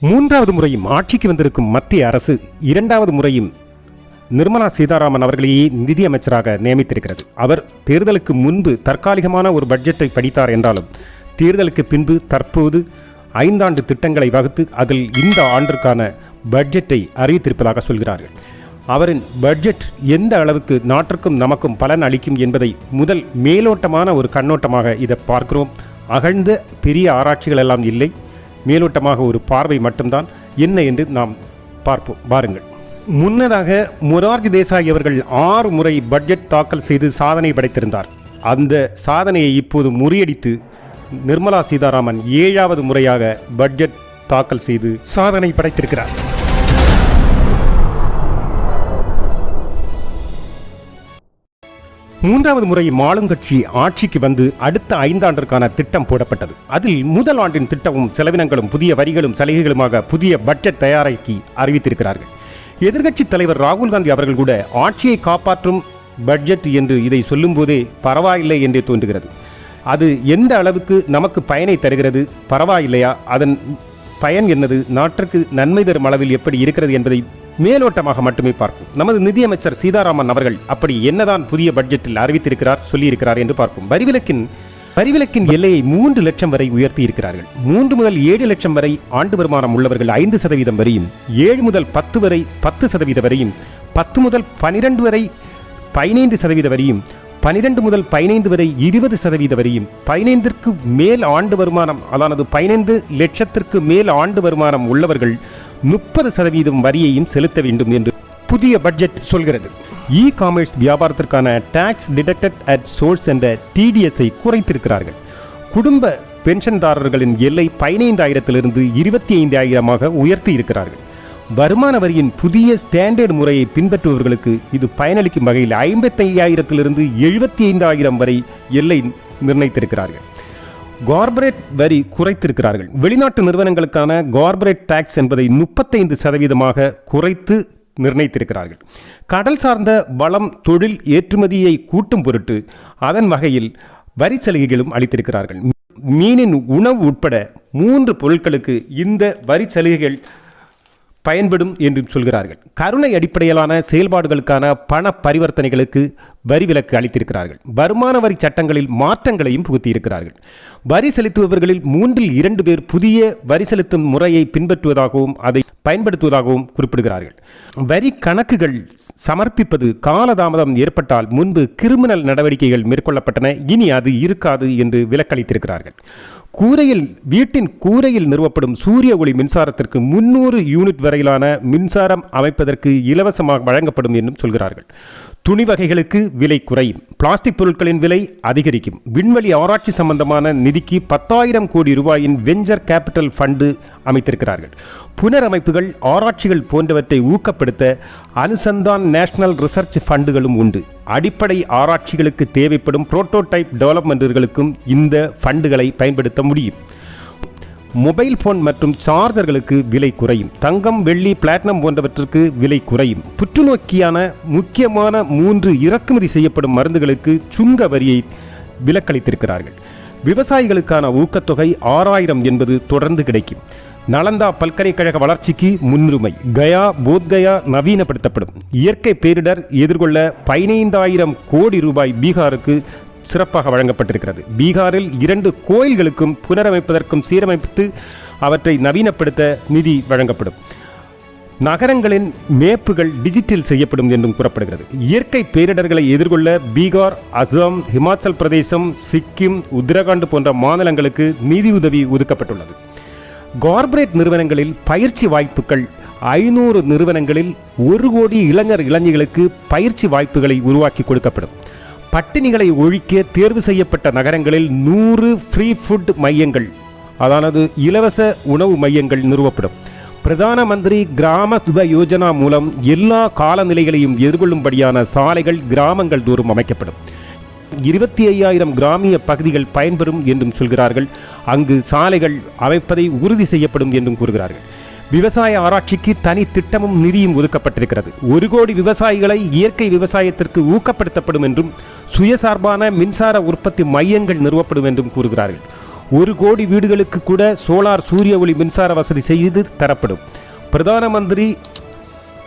மூன்றாவது முறையும் ஆட்சிக்கு வந்திருக்கும் மத்திய அரசு இரண்டாவது முறையும் நிர்மலா சீதாராமன் அவர்களையே நிதியமைச்சராக நியமித்திருக்கிறது. அவர் தேர்தலுக்கு முன்பு தற்காலிகமான ஒரு பட்ஜெட்டை படித்தார் என்றாலும் தேர்தலுக்கு பின்பு தற்போது ஐந்தாண்டு திட்டங்களை வகுத்து அதில் இந்த ஆண்டிற்கான பட்ஜெட்டை அறிவித்திருப்பதாக சொல்கிறார்கள். அவரின் பட்ஜெட் எந்த அளவுக்கு நாட்டிற்கும் நமக்கும் பலன் அளிக்கும் என்பதை முதல் மேலோட்டமான ஒரு கண்ணோட்டமாக இதை பார்க்கிறோம். அகழ்ந்த பெரிய ஆராய்ச்சிகள் எல்லாம் இல்லை. மேலோட்டமாக ஒரு பார்வை மட்டும்தான். என்ன என்று நாம் பார்ப்போம். பாருங்கள். முன்னதாக மொரார்ஜி தேசாய் அவர்கள் ஆறு முறை பட்ஜெட் தாக்கல் செய்து சாதனை படைத்திருந்தார். அந்த சாதனையை இப்போது முறியடித்து நிர்மலா சீதாராமன் ஏழாவது முறையாக பட்ஜெட் தாக்கல் செய்து சாதனை படைத்திருக்கிறார். மூன்றாவது முறை மாளுங்கட்சி ஆட்சிக்கு வந்து அடுத்த ஐந்தாண்டிற்கான திட்டம் போடப்பட்டது. அதில் முதல் ஆண்டின் திட்டமும் செலவினங்களும் புதிய வரிகளும் சலுகைகளுமாக புதிய பட்ஜெட் தயாராக்கி அறிவித்திருக்கிறார்கள். எதிர்க்கட்சித் தலைவர் ராகுல் காந்தி அவர்கள் கூட ஆட்சியை காப்பாற்றும் பட்ஜெட் என்று இதை சொல்லும்போதே பரவாயில்லை என்றே தோன்றுகிறது. அது எந்த அளவுக்கு நமக்கு பயனை தருகிறது பரவாயில்லையா? அதன் பயன் என்னது? நாட்டிற்கு நன்மை தரும் அளவில் எப்படி இருக்கிறது என்பதை மேலோட்டமாக மட்டுமே பார்ப்போம். நமது நிதியமைச்சர் சீதாராமன் அவர்கள் அப்படி என்னதான் புதிய பட்ஜெட்டில் அறிவித்திருக்கிறார் சொல்லியிருக்கிறார் என்று பார்ப்போம். வரிவிலக்கின் வரிவிலக்கின் எல்லையை மூன்று லட்சம் வரை உயர்த்தி இருக்கிறார்கள். மூன்று முதல் ஏழு லட்சம் வரை ஆண்டு வருமானம் உள்ளவர்கள் ஐந்து சதவீதம் வரையும் ஏழு முதல் பத்து வரை பத்து சதவீத வரையும் பத்து முதல் பனிரெண்டு வரை பதினைந்து சதவீத வரையும் பனிரெண்டு முதல் பதினைந்து வரை இருபது சதவீத வரையும் பதினைந்திற்கு மேல் ஆண்டு வருமானம் அதானது பதினைந்து லட்சத்திற்கு மேல் ஆண்டு வருமானம் உள்ளவர்கள் முப்பது சதவீதம் வரியையும் செலுத்த வேண்டும் என்று புதிய பட்ஜெட் சொல்கிறது. இ காமர்ஸ் வியாபாரத்திற்கான டாக்ஸ் டிடக்டட் அட் சோர்ஸ் என்ற டிடிஎஸ்ஐ குறைத்திருக்கிறார்கள். குடும்ப பென்ஷன்தாரர்களின் எல்லை பதினைந்தாயிரத்திலிருந்து இருபத்தி ஐந்தாயிரமாக உயர்த்தி இருக்கிறார்கள். வருமான வரியின் புதிய ஸ்டாண்டர்ட் முறையை பின்பற்றுபவர்களுக்கு இது பயனளிக்கும் வகையில் ஐம்பத்தி ஐயாயிரத்திலிருந்து எழுபத்தி ஐந்தாயிரம் வரை எல்லை நிர்ணயித்திருக்கிறார்கள். கார்பரேட் வரி குறைத்திருக்கிறார்கள். வெளிநாட்டு நிறுவனங்களுக்கான கார்பரேட் டாக்ஸ் என்பதை முப்பத்தைந்து சதவீதமாக குறைத்து நிர்ணயித்திருக்கிறார்கள். கடல் சார்ந்த வளம் தொழில் ஏற்றுமதியை கூட்டும் பொருட்டு அதன் வகையில் வரி சலுகைகளும் அளித்திருக்கிறார்கள். மீனின் உணவு உட்பட மூன்று பொருட்களுக்கு இந்த வரி சலுகைகள் பயன்படும் என்று சொல்கிறார்கள். கருணை அடிப்படையிலான செயல்பாடுகளுக்கான பண பரிவர்த்தனைகளுக்கு வரி விலக்கு அளித்திருக்கிறார்கள். வருமான வரி சட்டங்களில் மாற்றங்களையும் புகுத்தியிருக்கிறார்கள். வரி செலுத்துபவர்களில் மூன்றில் இரண்டு பேர் புதிய வரி செலுத்தும் முறையை பின்பற்றுவதாகவும் அதை பயன்படுத்துவதாகவும் குறிப்பிடுகிறார்கள். வரி கணக்குகள் சமர்ப்பிப்பது காலதாமதம் ஏற்பட்டால் முன்பு கிரிமினல் நடவடிக்கைகள் மேற்கொள்ளப்பட்டன. இனி அது இருக்காது என்று விலக்களித்திருக்கிறார்கள். கூரையில் வீட்டின் கூரையில் நிறுவப்படும் சூரிய ஒளி மின்சாரத்திற்கு முன்னூறு யூனிட் வரையிலான மின்சாரம் அமைப்பதற்கு இலவசமாக வழங்கப்படும் என்றும் சொல்கிறார்கள். துணி வகைகளுக்கு விலை குறையும். பிளாஸ்டிக் பொருட்களின் விலை அதிகரிக்கும். விண்வெளி ஆராய்ச்சி சம்பந்தமான நிதிக்கு பத்தாயிரம் கோடி ரூபாயின் வெஞ்சர் கேபிட்டல் ஃபண்டு அமைத்திருக்கிறார்கள். புனரமைப்புகள் ஆராய்ச்சிகள் போன்றவற்றை ஊக்கப்படுத்த அனுசந்தான் நேஷனல் ரிசர்ச் ஃபண்டுகளும் உண்டு. அடிப்படை ஆராய்ச்சிகளுக்கு தேவைப்படும் புரோட்டோடைப் டெவலப்மெண்ட்டுகளுக்கும் இந்த ஃபண்டுகளை பயன்படுத்த முடியும். மொபைல் போன் மற்றும் சார்ஜர்களுக்கு விலை குறையும். தங்கம் வெள்ளி பிளாட்டினம் போன்றவற்றிற்கு விலை குறையும். புற்றுநோக்கியான முக்கியமான மூன்று இறக்குமதி செய்யப்படும் மருந்துகளுக்கு சுங்க வரியை விலக்களித்திருக்கிறார்கள். விவசாயிகளுக்கான ஊக்கத்தொகை ஆறாயிரம் என்பது தொடர்ந்து கிடைக்கும். நலந்தா பல்கலைக்கழக வளர்ச்சிக்கு முன்னுரிமை. கயா போத்கயா நவீனப்படுத்தப்படும். இயற்கை பேரிடர் எதிர்கொள்ள பதினைந்தாயிரம் கோடி ரூபாய் பீகாருக்கு சிறப்பாக வழங்கப்பட்டிருக்கிறது. பீகாரில் இரண்டு கோயில்களுக்கும் புனரமைப்பதற்கும் சீரமைத்து அவற்றை நவீனப்படுத்த நிதி வழங்கப்படும். நகரங்களின் மேப்புகள் டிஜிட்டல் செய்யப்படும் என்றும் கூறப்படுகிறது. இயற்கை பேரிடர்களை எதிர்கொள்ள பீகார் அசாம் ஹிமாச்சல் பிரதேசம் சிக்கிம் உத்தரகாண்ட் போன்ற மாநிலங்களுக்கு நிதியுதவி ஒதுக்கப்பட்டுள்ளது. கார்ப்பரேட் நிறுவனங்களில் பயிற்சி வாய்ப்புகள் ஐநூறு நிறுவனங்களில் ஒரு கோடி இளைஞர் இளைஞர்களுக்கு பயிற்சி வாய்ப்புகளை உருவாக்கி கொடுக்கப்படும். பட்டினிகளை ஒழிக்க தேர்வு செய்யப்பட்ட நகரங்களில் நூறு ஃப்ரீ ஃபுட் மையங்கள் அதானது இலவச உணவு மையங்கள் நிறுவப்படும். பிரதான மந்திரி கிராம சுப யோஜனா மூலம் எல்லா காலநிலைகளையும் எதிர்கொள்ளும்படியான சாலைகள் கிராமங்கள் தோறும் அமைக்கப்படும். இருபத்தி ஐயாயிரம் கிராமிய பகுதிகள் பயன்பெறும் என்றும் சொல்கிறார்கள். அங்கு சாலைகள் அமைப்பதை உறுதி செய்யப்படும் என்றும் கூறுகிறார்கள். விவசாய ஆராய்ச்சிக்கு தனி திட்டமும் நிதியும் ஒதுக்கப்பட்டிருக்கிறது. ஒரு கோடி விவசாயிகளை இயற்கை விவசாயத்திற்கு ஊக்கப்படுத்தப்படும் என்றும் சுயசார்பான மின்சார உற்பத்தி மையங்கள் நிறுவப்படும் என்றும் கூறுகிறார்கள். ஒரு கோடி வீடுகளுக்கு கூட சோலார் சூரிய ஒளி மின்சார வசதி செய்து தரப்படும். பிரதான மந்திரி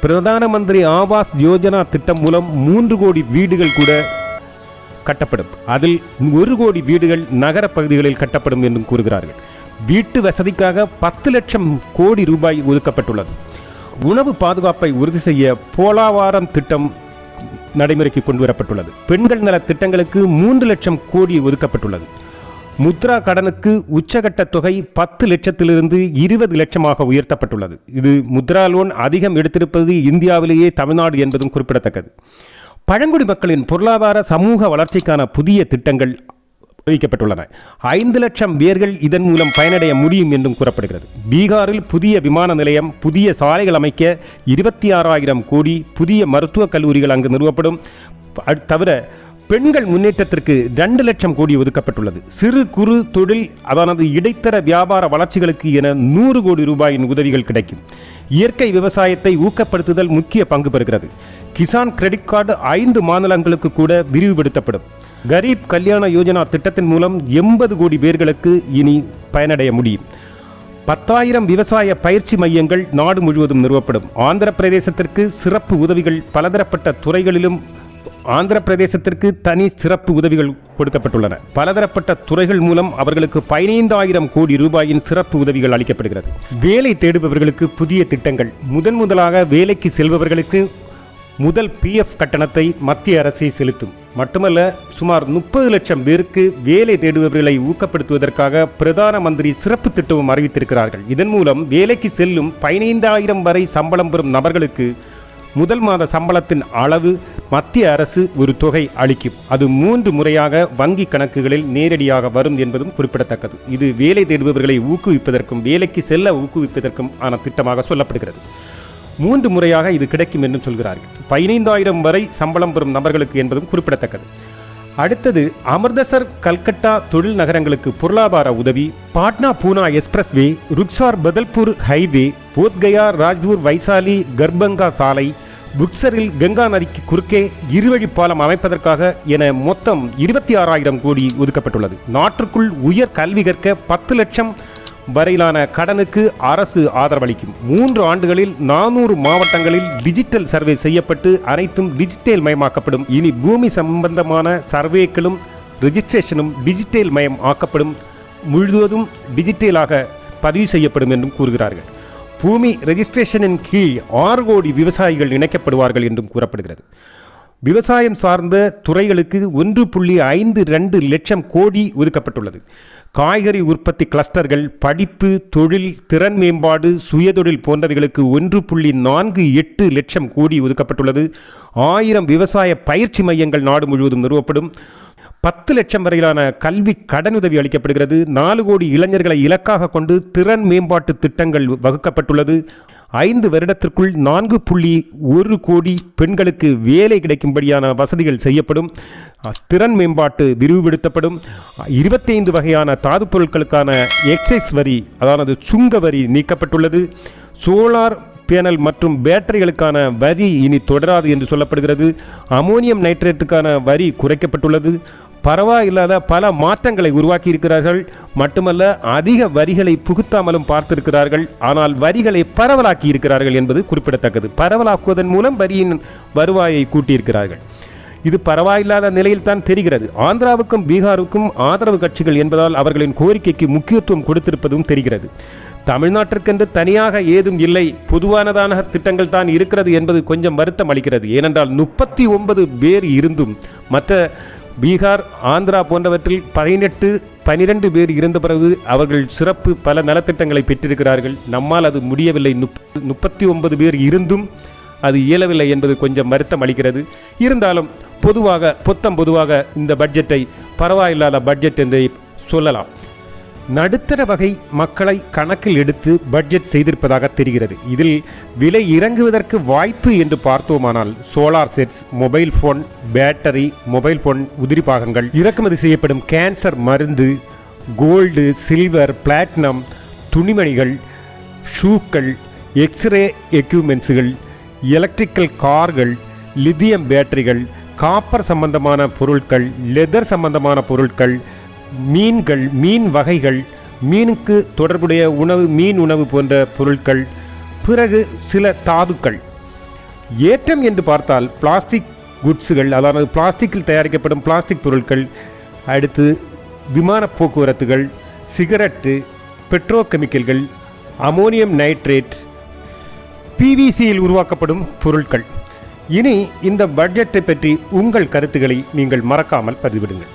பிரதான மந்திரி ஆவாஸ் யோஜனா திட்டம் மூலம் மூன்று கோடி வீடுகள் கூட கட்டப்படும். அதில் ஒரு கோடி வீடுகள் நகர பகுதிகளில் கட்டப்படும் என்றும் கூறுகிறார்கள். வீட்டு வசதிக்காக பத்து லட்சம் கோடி ரூபாய் ஒதுக்கப்பட்டுள்ளது. உணவு பாதுகாப்பை உறுதி செய்ய போலாவாரம் திட்டம் நடைமுறைக்கு கொண்டு வரப்பட்டுள்ளது பெண்கள் நல திட்டங்களுக்கு மூன்று லட்சம் கோடி ஒதுக்கப்பட்டுள்ளது. முத்ரா கடனுக்கு உச்சகட்ட தொகை பத்து லட்சத்திலிருந்து இருபது லட்சமாக உயர்த்தப்பட்டுள்ளது. இது முத்ரா லோன் அதிகம் எடுத்திருப்பது இந்தியாவிலேயே தமிழ்நாடு என்பதும் குறிப்பிடத்தக்கது. பழங்குடி மக்களின் பொருளாதார சமூக வளர்ச்சிக்கான புதிய திட்டங்கள் அறிவிக்கப்பட்டுள்ளன ஐந்து லட்சம் பேர்கள் இதன் மூலம் பயனடைய முடியும் என்றும் கூறப்படுகிறது. பீகாரில் புதிய விமான நிலையம் புதிய சாலைகள் அமைக்க இருபத்தி ஆறாயிரம் கோடி புதிய மருத்துவக் கல்லூரிகள் அங்கு நிறுவப்படும். தவிர பெண்கள் முன்னேற்றத்திற்கு ரெண்டு லட்சம் கோடி ஒதுக்கப்பட்டுள்ளது. சிறு குறு தொழில் அதானது இடைத்தர வியாபார வளர்ச்சிகளுக்கு என நூறு கோடி ரூபாயின் உதவிகள் கிடைக்கும். இயற்கை விவசாயத்தை ஊக்கப்படுத்துதல் முக்கிய பங்கு பெறுகிறது. கிசான் கிரெடிட் கார்டு ஐந்து மாநிலங்களுக்கு கூட விரிவுபடுத்தப்படும். கரீப் கல்யாண யோஜனா திட்டத்தின் மூலம் எண்பது கோடி பேர்களுக்கு இனி பயனடைய முடியும். பத்தாயிரம் விவசாய பயிற்சி மையங்கள் நாடு முழுவதும் நிறுவப்படும். ஆந்திர பிரதேசத்திற்கு சிறப்பு உதவிகள் பலதரப்பட்ட துறைகளிலும் ஆந்திர பிரதேசத்திற்கு தனி சிறப்பு உதவிகள் கொடுக்கப்பட்டுள்ளன. பலதரப்பட்ட துறைகள் மூலம் அவர்களுக்கு பதினைந்தாயிரம் கோடி ரூபாயின் சிறப்பு உதவிகள் அளிக்கப்படுகிறது. வேலை தேடுபவர்களுக்கு புதிய திட்டங்கள். முதன் முதலாக வேலைக்கு செல்பவர்களுக்கு முதல் பிஎஃப் கட்டணத்தை மத்திய அரசே செலுத்தும். மட்டுமல்ல சுமார் முப்பது லட்சம் பேருக்கு வேலை தேடுபவர்களை ஊக்கப்படுத்துவதற்காக பிரதான மந்திரி சிறப்பு திட்டமும் அறிவித்திருக்கிறார்கள். இதன் மூலம் வேலைக்கு செல்லும் பதினைந்தாயிரம் வரை சம்பளம் பெறும் நபர்களுக்கு முதல் மாத சம்பளத்தின் அளவு மத்திய அரசு ஒரு தொகை அளிக்கும். அது மூன்று முறையாக வங்கி கணக்குகளில் நேரடியாக வரும் என்பதும் குறிப்பிடத்தக்கது. இது வேலை தேடுபவர்களை ஊக்குவிப்பதற்கும் வேலைக்கு செல்ல ஊக்குவிப்பதற்கும் ஆன திட்டமாக சொல்லப்படுகிறது. மூன்று முறையாக இது கிடைக்கும் என்றும் சொல்கிறார்கள். பதினைந்தாயிரம் வரை சம்பளம் பெறும் நபர்களுக்கு என்பதும் குறிப்பிடத்தக்கது. அடுத்தது அமிர்தசர் கல்கட்டா தொழில் நகரங்களுக்கு பொருளாதார உதவி பாட்னா பூனா எக்ஸ்பிரஸ் வே ருக்சார் பதல்பூர் ஹைவே போத்கயா ராஜ்பூர் வைசாலி கர்பங்கா சாலை புக்சரில் கங்கா நதிக்கு குறுக்கே இருவழி பாலம் அமைப்பதற்காக என மொத்தம் இருபத்தி ஆறாயிரம் கோடி ஒதுக்கப்பட்டுள்ளது. நாட்டிற்குள் உயர் கல்வி கற்க பத்து லட்சம் வரையிலான கடனுக்கு அரசு ஆதரவளிக்கும். மூன்று ஆண்டுகளில் நானூறு மாவட்டங்களில் டிஜிட்டல் சர்வே செய்யப்பட்டு அனைத்தும் டிஜிட்டல் மயமாக்கப்படும். இனி பூமி சம்பந்தமான சர்வேக்களும் ரிஜிஸ்ட்ரேஷனும் டிஜிட்டல் மயம் ஆக்கப்படும். முழுவதும் டிஜிட்டலாக பதிவு செய்யப்படும் என்றும் கூறுகிறார்கள். பூமி ரெஜிஸ்ட்ரேஷனின் கீழ் ஆறு கோடி விவசாயிகள் இணைக்கப்படுவார்கள் என்றும் கூறப்படுகிறது. விவசாயம் சார்ந்த துறைகளுக்கு ஒன்று புள்ளி ஐந்து ரெண்டு லட்சம் கோடி ஒதுக்கப்பட்டுள்ளது. காய்கறி உற்பத்தி கிளஸ்டர்கள் படிப்பு தொழில் திறன் மேம்பாடு சுயதொழில் போன்றவைகளுக்கு ஒன்று புள்ளி நான்கு எட்டு லட்சம் கோடி ஒதுக்கப்பட்டுள்ளது. ஆயிரம் விவசாய பயிற்சி மையங்கள் நாடு முழுவதும் நிறுவப்படும். பத்து லட்சம் வரையிலான கல்வி கடனுதவி அளிக்கப்படுகிறது. நாலு கோடி இளைஞர்களை இலக்காக கொண்டு திறன் மேம்பாட்டு திட்டங்கள் வகுக்கப்பட்டுள்ளது. ஐந்து வருடத்திற்குள் நான்கு புள்ளி ஒரு கோடி பெண்களுக்கு வேலை கிடைக்கும்படியான வசதிகள் செய்யப்படும். திறன் மேம்பாட்டு விரிவுபடுத்தப்படும். இருபத்தைந்து வகையான தாது பொருட்களுக்கான எக்ஸைஸ் வரி அதாவது சுங்க வரி நீக்கப்பட்டுள்ளது. சோலார் பேனல் மற்றும் பேட்டரிகளுக்கான வரி இனி தொடராது என்று சொல்லப்படுகிறது. அமோனியம் நைட்ரேட்டுக்கான வரி குறைக்கப்பட்டுள்ளது. பரவாயில்லாத பல மாற்றங்களை உருவாக்கி இருக்கிறார்கள் மட்டுமல்ல அதிக வரிகளை புகுத்தாமலும் பார்த்திருக்கிறார்கள். ஆனால் வரிகளை பரவலாக்கி இருக்கிறார்கள் என்பது குறிப்பிடத்தக்கது. பரவலாக்குவதன் மூலம் வரியின் வருவாயை கூட்டியிருக்கிறார்கள். இது பரவாயில்லாத நிலையில் தான் தெரிகிறது. ஆந்திராவுக்கும் பீகாருக்கும் ஆதரவு கட்சிகள் என்பதால் அவர்களின் கோரிக்கைக்கு முக்கியத்துவம் கொடுத்திருப்பதும் தெரிகிறது. தமிழ்நாட்டிற்கென்று தனியாக ஏதும் இல்லை. பொதுவானதான திட்டங்கள் தான் இருக்கிறது என்பது கொஞ்சம் வருத்தம் அளிக்கிறது. ஏனென்றால் முப்பத்தி ஒன்பது பேர் இருந்தும் மற்ற பீகார் ஆந்திரா போன்றவற்றில் பதினெட்டு பனிரெண்டு பேர் இருந்த பிறகு அவர்கள் சிறப்பு பல நலத்திட்டங்களை பெற்றிருக்கிறார்கள். நம்மால் அது முடியவில்லை. முப்பத்தி ஒன்பது பேர் இருந்தும் அது இயலவில்லை என்பது கொஞ்சம் வருத்தம் அளிக்கிறது. இருந்தாலும் பொதுவாக பொத்தம் பொதுவாக இந்த பட்ஜெட்டை பரவாயில்லாத பட்ஜெட் என்று சொல்லலாம். நடுத்தர வகை மக்களை கணக்கில் எடுத்து பட்ஜெட் செய்திருப்பதாக தெரிகிறது. இதில் விலை இறங்குவதற்கு வாய்ப்பு என்று பார்த்தோமானால் solar sets mobile phone battery mobile phone உதிரி பாகங்கள் இறக்குமதி செய்யப்படும் கேன்சர் மருந்து கோல்டு சில்வர் பிளாட்டினம் துணிமணிகள் ஷூக்கள் எக்ஸ்ரே எக்யூப்மெண்ட்ஸுகள் எலக்ட்ரிக்கல் கார்கள் லித்தியம் பேட்டரிகள் காப்பர் சம்பந்தமான பொருட்கள் லெதர் சம்பந்தமான பொருட்கள் மீன்கள் மீன் வகைகள் மீனுக்கு தொடர்புடைய உணவு மீன் உணவு போன்ற பொருட்கள் பிறகு சில தாதுக்கள். ஏற்றம் என்று பார்த்தால் பிளாஸ்டிக் குட்ஸுகள் அதாவது பிளாஸ்டிக்கில் தயாரிக்கப்படும் பிளாஸ்டிக் பொருட்கள் அடுத்து விமான போக்குவரத்துகள் சிகரெட்டு பெட்ரோகெமிக்கல்கள் அமோனியம் நைட்ரேட் பிவிசியில் உருவாக்கப்படும் பொருட்கள். இனி இந்த பட்ஜெட்டை பற்றி உங்கள் கருத்துக்களை நீங்கள் மறக்காமல் பதிவிடுங்கள்.